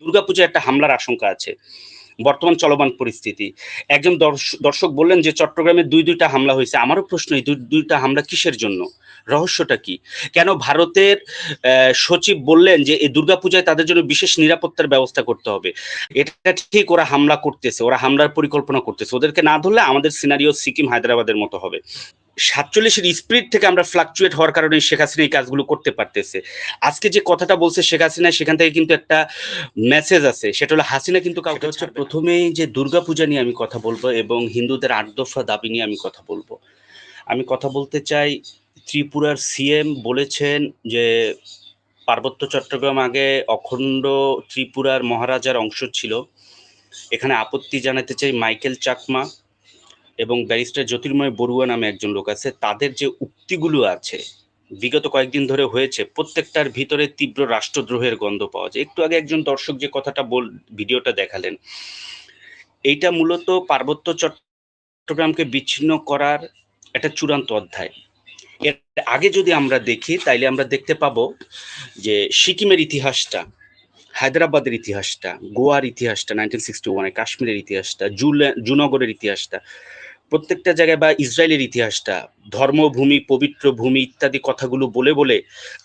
দুর্গাপূজায় একটা হামলার আশঙ্কা আছে। বর্তমান চলমান পরিস্থিতি। একজন দর্শ- দর্শক বললেন যে, চট্টগ্রামে দুই, দুইটা হামলা হয়েছে। আমারও প্রশ্ন এই দুই, দুইটা হামলা কিসের জন্য? রহস্যটা কি? কেন ভারতের সচিব বললেন যে, এই দুর্গাপূজায় তাদের জন্য বিশেষ নিরাপত্তার ব্যবস্থা করতে হবে। এটা ঠিক ওরা হামলা করতেছে, ওরা হামলার পরিকল্পনা করতেছে। ওদেরকে না ধরলে আমাদের সিনারিও সিকিম, হায়দ্রাবাদের মতো হবে। সাতচল্লিশের স্পিরিট থেকে আমরা ফ্লাকচুয়েট হওয়ার কারণে শেখ হাসিনা এই কাজগুলো করতে পারতেছে। আজকে যে কথাটা বলছে শেখ হাসিনা সেখান থেকে কিন্তু একটা মেসেজ আছে। সেটা হলো হাসিনা কিন্তু কাউকে হচ্ছে প্রথমেই যে দুর্গাপূজা নিয়ে আমি কথা বলব এবং হিন্দুদের আট দফা দাবি নিয়ে আমি কথা বলব। আমি কথা বলতে চাই ত্রিপুরার সিএম বলেছেন যে পার্বত্য চট্টগ্রাম আগে অখণ্ড ত্রিপুরার মহারাজার অংশ ছিল। এখানে আপত্তি জানাতে চাই মাইকেল চাকমা। এবং ব্যারিস্টার জ্যোতির্ময় বড়ুয়া নামে একজন লোক আছে, তাদের যে উক্তিগুলো আছে, বিগত কয়েকদিন ধরে হয়েছে, প্রত্যেকটার ভিতরে তীব্র রাষ্ট্রদ্রোহের গন্ধ পাওয়া যায়। একটু আগে একজন দর্শক যে কথাটা বল, ভিডিওটা দেখালেন, এইটা মূলত পার্বত্য চট্টগ্রামকে বিচ্ছিন্ন করার একটা চূড়ান্ত অধ্যায়। এর আগে যদি আমরা দেখি, তাইলে আমরা দেখতে পাবো যে সিকিমের ইতিহাসটা, হায়দ্রাবাদের ইতিহাসটা, গোয়ার ইতিহাসটা নাইনটিন সিক্সটি ওয়ানে কাশ্মীরের ইতিহাসটা জুনগরের ইতিহাসটা প্রত্যেকটা জায়গায় বা ইসরায়েলের ইতিহাসটা, ধর্মভূমি, পবিত্র ভূমি ইত্যাদি কথাগুলো বলে বলে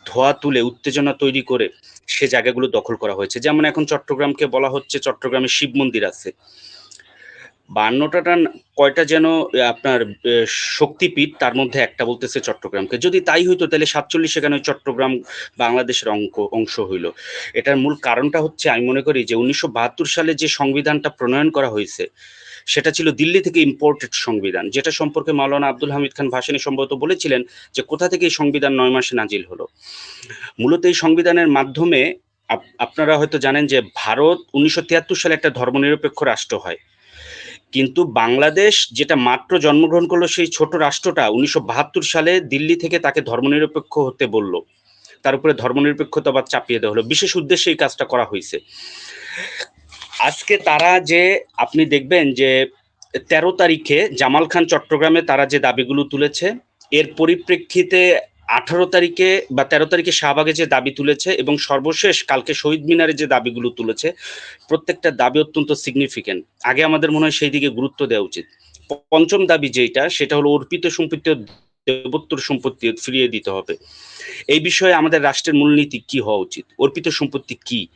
ধোয়া তুলে উত্তেজনা তৈরি করে সে জায়গাগুলো দখল করা হয়েছে। যেমন এখন চট্টগ্রামকে বলা হচ্ছে চট্টগ্রামে শিব মন্দির আছে। বান্নটা কয়টা যেন আপনার শক্তিপীঠ তার মধ্যে একটা বলতেছে চট্টগ্রামকে। যদি তাই হইতো তাহলে সাতচল্লিশ সেখানে চট্টগ্রাম বাংলাদেশের অঙ্ক, অংশ হইল। এটার মূল কারণটা হচ্ছে আমি মনে করি যে উনিশশো বাহাত্তর সালে যে সংবিধানটা প্রণয়ন করা হয়েছে সেটা ছিল দিল্লি থেকে ইম্পোর্টেড সংবিধান, যেটা সম্পর্কে মাওলানা আব্দুল হামিদ খান ভাসানী সম্ভবত বলেছিলেন যে কোথা থেকে এই সংবিধান নয় মাসে নাজিল হলো। মূলত এই সংবিধানের মাধ্যমে আপ- আপনারা হয়তো জানেন যে ভারত উনিশশো তিয়াত্তর সালে একটা ধর্মনিরপেক্ষ রাষ্ট্র হয়। কিন্তু বাংলাদেশ যেটা মাত্র জন্মগ্রহণ করল সেই ছোট রাষ্ট্রটা উনিশশো বাহাত্তর সালে দিল্লি থেকে তাকে ধর্মনিরপেক্ষ হতে বলল। তার উপরে ধর্মনিরপেক্ষতাবাদ চাপিয়ে দেওয়া হলো। বিশেষ উদ্দেশ্যে এই কাজটা করা হয়েছে। আজকে তারা যে, আপনি দেখবেন যে, তেরো তারিখে জামাল খান চট্টগ্রামে তারা যে দাবিগুলো তুলেছে, এর পরিপ্রেক্ষিতে আঠারো তারিখে বা তেরো তারিখে শাহবাগে যে দাবি তুলেছে এবং সর্বশেষ কালকে শহীদ মিনারে যে দাবিগুলো তুলেছে, প্রত্যেকটা দাবি অত্যন্ত সিগনিফিকেন্ট আগে আমাদের মনে হয় সেই দিকে গুরুত্ব দেওয়া উচিত। পঞ্চম দাবি যেটা সেটা হলো অর্পিত সম্পত্তি ও দেবোত্তর সম্পত্তি ফিরিয়ে দিতে হবে। এই বিষয়ে আমাদের রাষ্ট্রের মূলনীতি কি হওয়া উচিত? অর্পিত সম্পত্তি কি?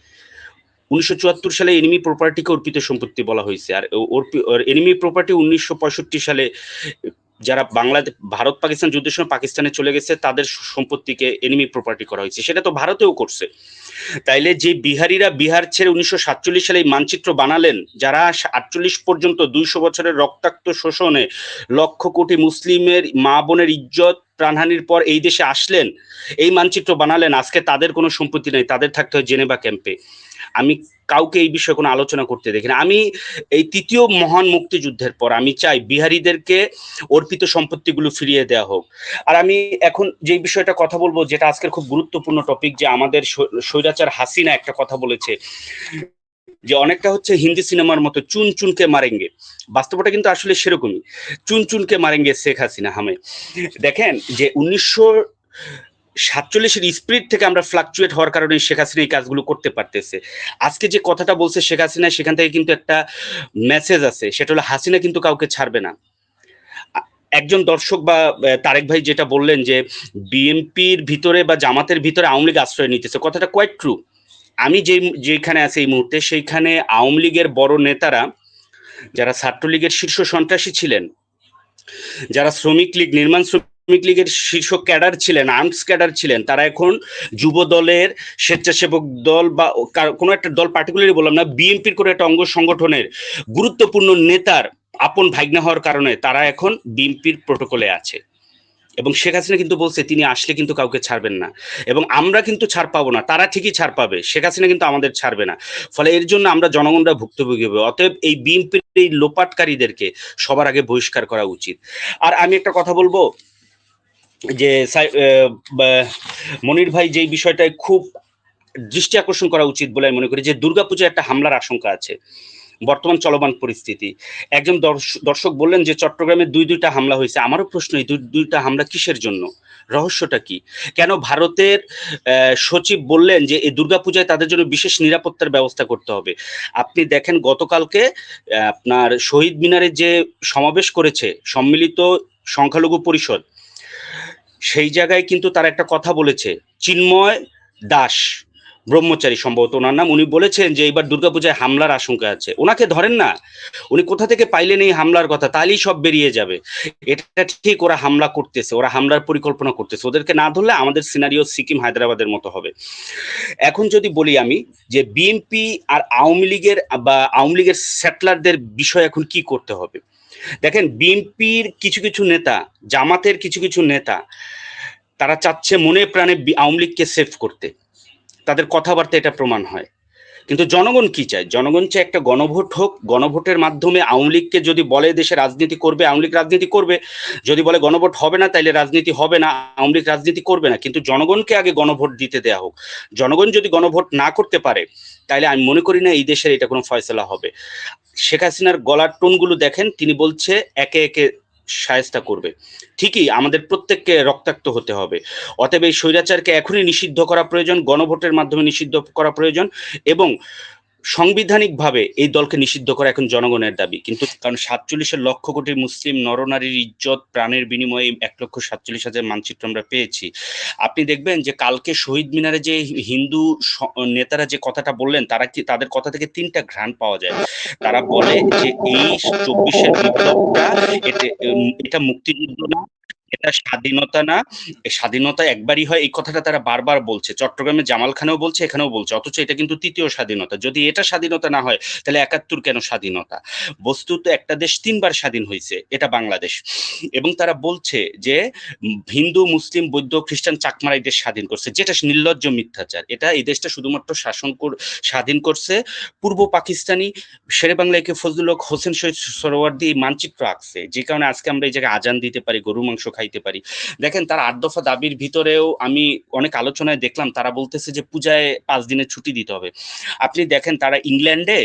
উনিশশো চুয়াত্তর সালে এনিমি প্রপার্টিকে অর্পিত সম্পত্তি বলা হয়েছে। আর এনিমি প্রপার্টি উনিশশো পঁয়ষট্টি সালে যারা বাংলাদেশ ভারত, পাকিস্তান যুদ্ধের সময় পাকিস্তানে চলে গেছে, তাদের সম্পত্তিকে এনিমি প্রপার্টি করা হয়েছে। সেটা তো ভারতেও করছে। তাইলে যে বিহারিরা বিহার ছেড়ে উনিশশো সাতচল্লিশ সালে এই মানচিত্র বানালেন, যারা আটচল্লিশ পর্যন্ত দুইশো বছরের রক্তাক্ত শোষণে লক্ষ কোটি মুসলিমের মা বোনের ইজ্জত, প্রাণহানির পর এই দেশে আসলেন, এই মানচিত্র বানালেন, আজকে তাদের কোনো সম্পত্তি নেই, তাদের থাকতে হয় জেনেভা ক্যাম্পে। আমি কাউকে এই বিষয়ে কোনো আলোচনা করতে দেখি না। আমি এই তৃতীয় মহান মুক্তিযুদ্ধের পর আমি চাই বিহারীদেরকে অর্পিত সম্পত্তিগুলো ফিরিয়ে দেওয়া হোক। আর আমি এখন যে বিষয়টা কথা বলব, যেটা আজকের খুব গুরুত্বপূর্ণ টপিক যে আমাদের স্বৈরাচার হাসিনা একটা কথা বলেছে, যে অনেকটা হচ্ছে হিন্দি সিনেমার মতো চুন চুনকে মারেঙ্গে। বাস্তবটা কিন্তু আসলে সেরকমই। চুন চুনকে মারেঙ্গে শেখ হাসিনা হামে। দেখেন যে উনিশশো সাতচল্লিশের স্পিরিট থেকে আমরা ফ্লাকচুয়েট হওয়ার কারণে শেখ হাসিনা এই কাজগুলো করতে পারতেছে। আজকে যে কথাটা বলছে শেখ হাসিনা, সেখান থেকে কিন্তু একটা মেসেজ আছে, সেটা হলো হাসিনা কিন্তু কাউকে ছাড়বে না। একজন দর্শক বা তারেক ভাই যেটা বললেন যে, বিএনপির ভিতরে বা জামাতের ভিতরে আওয়ামী লীগ আশ্রয় নিতেছে, কথাটা কোয়াইট ট্রু আমি যে যেখানে আছি এই মুহূর্তে, সেইখানে আওয়ামী লীগের বড় নেতারা, যারা ছাত্রলীগের শীর্ষ সন্ত্রাসী ছিলেন, যারা শ্রমিক লীগ, নির্মাণ শ্রমিক লীগের শীর্ষ ক্যাডার ছিলেন, আর্মস ক্যাডার ছিলেন, তারা এখন যুব দলের স্বেচ্ছাসেবক দল বা কোনো একটা দল পার্টিকুলারলি বললাম না বিএনপির কোনো একটা অঙ্গ সংগঠনের গুরুত্বপূর্ণ নেতার আপন ভাগ্নে হওয়ার কারণে তারা এখন বিএনপির প্রোটোকলে আছে। এবং শেখ হাসিনা কিন্তু বলছে, তিনি আসলে কিন্তু কাউকে ছাড়বেন না। এবং আমরা কিন্তু ছাড় পাবো না, তারা ঠিকই ছাড় পাবে, শেখ হাসিনা কিন্তু আমাদের ছাড়বে না। ফলে এর জন্য আমরা জনগণরা ভুক্তভোগী হবে, অতএব এই বিএনপির এই লোপাটকারীদেরকে সবার আগে বহিষ্কার করা উচিত। আর আমি একটা কথা বলব যে মনির ভাই যেই বিষয়টায় খুব দৃষ্টি আকর্ষণ করা উচিত বলে আমি মনে করি যে দুর্গাপূজায় একটা হামলার আশঙ্কা আছে, বর্তমান চলমান পরিস্থিতি। একজন দর্শ- দর্শক বললেন যে চট্টগ্রামে দুই, দুইটা হামলা হয়েছে। আমারও প্রশ্ন এই দুই, দুইটা হামলা কিসের জন্য? রহস্যটা কি? কেন ভারতের সচিব বললেন যে এই দুর্গাপূজায় তাদের জন্য বিশেষ নিরাপত্তার ব্যবস্থা করতে হবে। আপনি দেখেন গতকালকে আপনার শহীদ মিনারে যে সমাবেশ করেছে সম্মিলিত সংখ্যালঘু পরিষদ সেই জায়গায় কিন্তু তারা একটা কথা বলেছে, চিন্ময় দাস ব্রহ্মচারী সম্ভবত ওনার নাম। উনি বলেছেন যে এবার দুর্গাপূজায় হামলার আশঙ্কা আছে। ওনাকে ধরেন না, উনি কোথা থেকে পাইলেন এই হামলার কথা? তাহলেই সব বেরিয়ে যাবে। এটা ঠিক ওরা হামলা করতেছে, ওরা হামলার পরিকল্পনা করতেছে। ওদেরকে না ধরলে আমাদের সিনারিও সিকিম হায়দ্রাবাদের মতো হবে। এখন যদি বলি আমি যে বিএনপি আর আওয়ামী লীগের বা আওয়ামী লীগের সেটলারদের বিষয় এখন কি করতে হবে? দেখেন, বিএনপির কিছু কিছু নেতা, জামাতের কিছু কিছু নেতা, তারা চাচ্ছে মনে প্রাণে আওয়ামী লীগকে সেভ করতে। তাদের কথাবার্তা এটা প্রমাণ হয়। কিন্তু জনগণ কি চায়? জনগণ চায় একটা গণভোট হোক, গণভোটের মাধ্যমে আওয়ামী লীগকে যদি বলে দেশে রাজনীতি করবে, আওয়ামী লীগ রাজনীতি করবে। যদি বলে গণভোট হবে না, তাইলে রাজনীতি হবে না, আওয়ামী লীগ রাজনীতি করবে না। কিন্তু জনগণকে আগে গণভোট দিতে দেয়া হোক। জনগণ যদি গণভোট না করতে পারে তাহলে আমি মনে করি না এই দেশের এটা কোনো ফয়সলা হবে। শেখ হাসিনার গলার টোনগুলো দেখেন, তিনি বলছে একে একে সায়স্তা করবে। ঠিকই আমাদের প্রত্যেককে রক্তাক্ত হতে হবে। অতএব এই স্বৈরাচারকে এখনই নিষিদ্ধ করা প্রয়োজন, গণভোটের মাধ্যমে নিষিদ্ধ করা প্রয়োজন এবং সাংবিধানিকভাবে এই দলকে নিষিদ্ধ করা এখন জনগণের দাবি। কিন্তু কারণ সাতচল্লিশের লক্ষ কোটি মুসলিম নরনারীর ইজ্জত, প্রাণের বিনিময়ে এক লক্ষ সাতচল্লিশ হাজার মানচিত্র আমরা পেয়েছি। আপনি দেখবেন যে কালকে শহীদ মিনারে যে হিন্দু নেতারা যে কথাটা বললেন, তারা কি, তাদের কথা থেকে তিনটা ঘ্রাণ পাওয়া যায়। তারা বলে যে এই চব্বিশের বিপ্লবটা এটা মুক্তিযুদ্ধ না এটা স্বাধীনতা না স্বাধীনতা একবারই হয়, এই কথাটা তারা বারবার বলছে। চট্টগ্রামে জামাল খানেও বলছে, এখানেও বলছে। অথচ এটা কিন্তু তৃতীয় স্বাধীনতা। যদি এটা স্বাধীনতা না হয়, তাহলে একাত্তর কেন স্বাধীনতা? বস্তুত একটা দেশ তিনবার স্বাধীন হয়েছে, এটা বাংলাদেশ। এবং তারা বলছে যে, হিন্দু, মুসলিম, বৌদ্ধ, খ্রিস্টান চাকমারা এই দেশ স্বাধীন করছে। যেটা নির্লজ্জ মিথ্যাচার। এটা এই দেশটা শুধুমাত্র শাসন স্বাধীন করছে। পূর্ব পাকিস্তানি শেরে বাংলাকে ফজলুল হক হোসেন শহীদ সরোয়ার্দি এই মানচিত্র আঁকছে। যে কারণে আজকে আমরা এই জায়গায় আজান দিতে পারি গরু মাংস খাইতে পারি। দেখেন, তার আট দফা দাবির ভিতরেও আমি অনেক আলোচনায় দেখলাম, তারা বলতেছে যে পূজায় পাঁচ দিনের ছুটি দিতে হবে। আপনি দেখেন, তারা ইংল্যান্ডে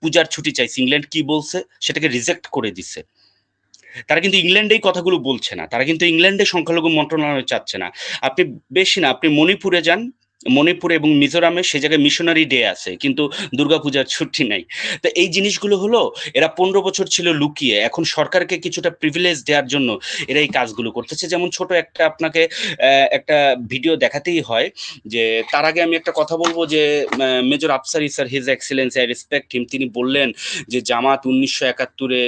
পূজার ছুটি চাইছে। ইংল্যান্ড কি বলছে? সেটাকে রিজেক্ট করে দিছে। তারা কিন্তু ইংল্যান্ডেই কথাগুলো বলছে না। তারা কিন্তু ইংল্যান্ডে সংখ্যালঘু মন্ত্রণালয় চাচ্ছে না। আপনি বেশি না, আপনি মণিপুরে যান মণিপুর এবং মিজোরামে সে জায়গায় মিশনারি ডে আছে, কিন্তু দুর্গাপূজার ছুটি নাই। তো এই জিনিসগুলো হলো, এরা পনেরো বছর ছিল লুকিয়ে, এখন সরকারকে কিছুটা প্রিভিলেজ দেওয়ার জন্য এরা এই কাজগুলো করতেছে। যেমন ছোট একটা আপনাকে একটা ভিডিও দেখাতেই হয় যে, তার আগে আমি একটা কথা বলব যে major Afsari sir his excellency I respect him তিনি বললেন যে, জামাত উনিশশো একাত্তরে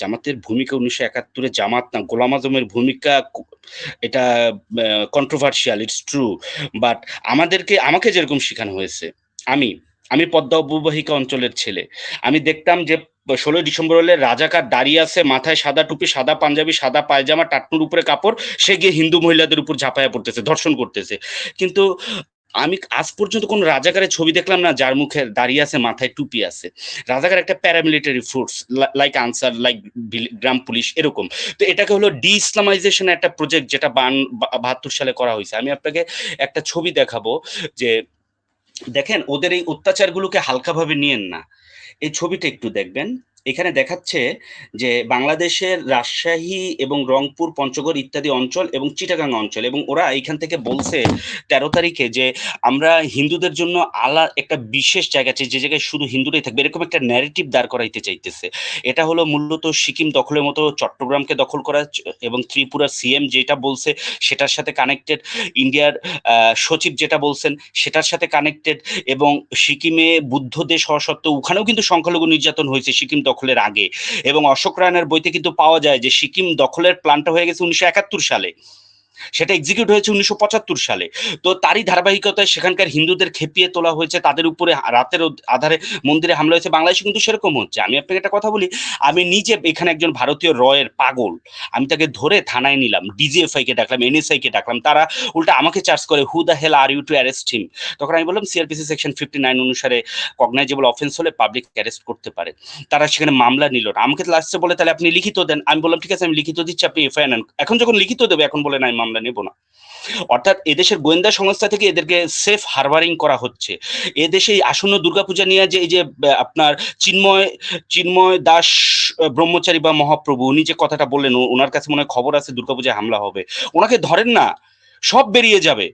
জামাতের ভূমিকা উনিশশো একাত্তরে, জামাত না, গোলাম আজমের ভূমিকা এটা কন্ট্রোভার্সিয়াল ইটস ট্রু বাট আমাদেরকে, আমাকে যেরকম শেখানো হয়েছে, আমি আমি পদ্মা অববাহিকা অঞ্চলের ছেলে। আমি দেখতাম যে, ষোলোই ডিসেম্বর হলে রাজাকার দাঁড়িয়ে আছে, মাথায় সাদা টুপি, সাদা পাঞ্জাবি, সাদা পায়জামা, টাটনুর উপরে কাপড়, সে গিয়ে হিন্দু মহিলাদের উপর ঝাঁপায়া পড়তেছে, ধর্ষণ করতেছে। কিন্তু আমি আজ পর্যন্ত কোন রাজাকারের ছবি দেখলাম না যার মুখে দাঁড়িয়ে আছে, মাথায় টুপি আছে। রাজাকার একটা paramilitary force like Ansar like গ্রাম পুলিশ, এরকম। তো এটাকে হলো ডি ইসলামাইজেশন একটা প্রজেক্ট যেটা বান বাহাত্তর সালে করা হয়েছে। আমি আপনাকে একটা ছবি দেখাবো যে, দেখেন, ওদের এই অত্যাচারগুলোকে হালকাভাবে নিয়েন না। এই ছবিটা একটু দেখবেন। এখানে দেখাচ্ছে যে বাংলাদেশের রাজশাহী এবং রংপুর, পঞ্চগড় ইত্যাদি অঞ্চল এবং চিটাগাং অঞ্চল এবং ওরা এখান থেকে বলছে তেরো তারিখে যে আমরা হিন্দুদের জন্য আলা একটা বিশেষ জায়গা আছে, যে জায়গায় শুধু হিন্দুরাই থাকবে। এরকম একটা ন্যারেটিভ দাঁড় করাইতে চাইতেছে। এটা হলো মূলত সিকিম দখলের মতো চট্টগ্রামকে দখল করা এবং ত্রিপুরার সিএম যেটা বলছে সেটার সাথে কানেক্টেড ইন্ডিয়ার সচিব যেটা বলছেন সেটার সাথে কানেক্টেড এবং সিকিমে বুদ্ধ দেশ হওয়া সত্ত্বেও ওখানেও কিন্তু সংখ্যালঘু নির্যাতন হয়েছে সিকিম দখলের আগে। এবং অশোক রায়নের বইতে কিন্তু পাওয়া যায় যে, সিকিম দখলের প্ল্যানটা হয়ে গেছে উনিশশো একাত্তর সালে। সেটা এক্সিকিউট হয়েছে উনিশশো পঁচাত্তর সালে। তো তারই ধারাবাহিকতায় সেখানকার হিন্দুদের খেপিয়ে তোলা হয়েছে, তাদের উপরে রাতের আধারে মন্দিরে হামলা হয়েছে, বাংলাদেশে কিন্তু সেরকম হচ্ছে। আমি আপনাকে একটা কথা বলি, আমি নিজে এখানে একজন ভারতীয় রয়ের পাগল। আমি তাকে ধরে থানায় নিলাম ডিজিএফআই কে ডাকলাম এনএসআই কে ডাকলাম, তারা উল্টা আমাকে চার্জ করে who the hell are you to arrest him তখন আমি বললাম সিআরপিসি সেকশন ফিফটি নাইন অনুসারে কগনাইজেবল অফেন্স হলে পাবলিক অ্যারেস্ট করতে পারে। তারা সেখানে মামলা নিল না। আমাকে লাস্টে বলে, তাহলে আপনি লিখিত দেন। আমি বললাম, ঠিক আছে, আমি লিখিত দিচ্ছি, আপনি এফআইআর এখন যখন লিখিত দেবে, এখন বলে, নাই আমি মামলা নেব না। অর্থাৎ এদেশের গোয়েন্দা সংস্থা থেকে এদেরকে সেফ হারবারিং করা হচ্ছে। এদেশে আসন্ন দুর্গাপূজা নিয়ে যে, এই যে আপনার চিন্ময় চিন্ময় দাস ব্রহ্মচারী বা মহাপ্রভু, উনি যে কথাটা বললেন ওনার কাছে মনে হয় খবর আছে দুর্গাপূজায় হামলা হবে। ওনাকে ধরেন না, সব বেরিয়ে যাবে।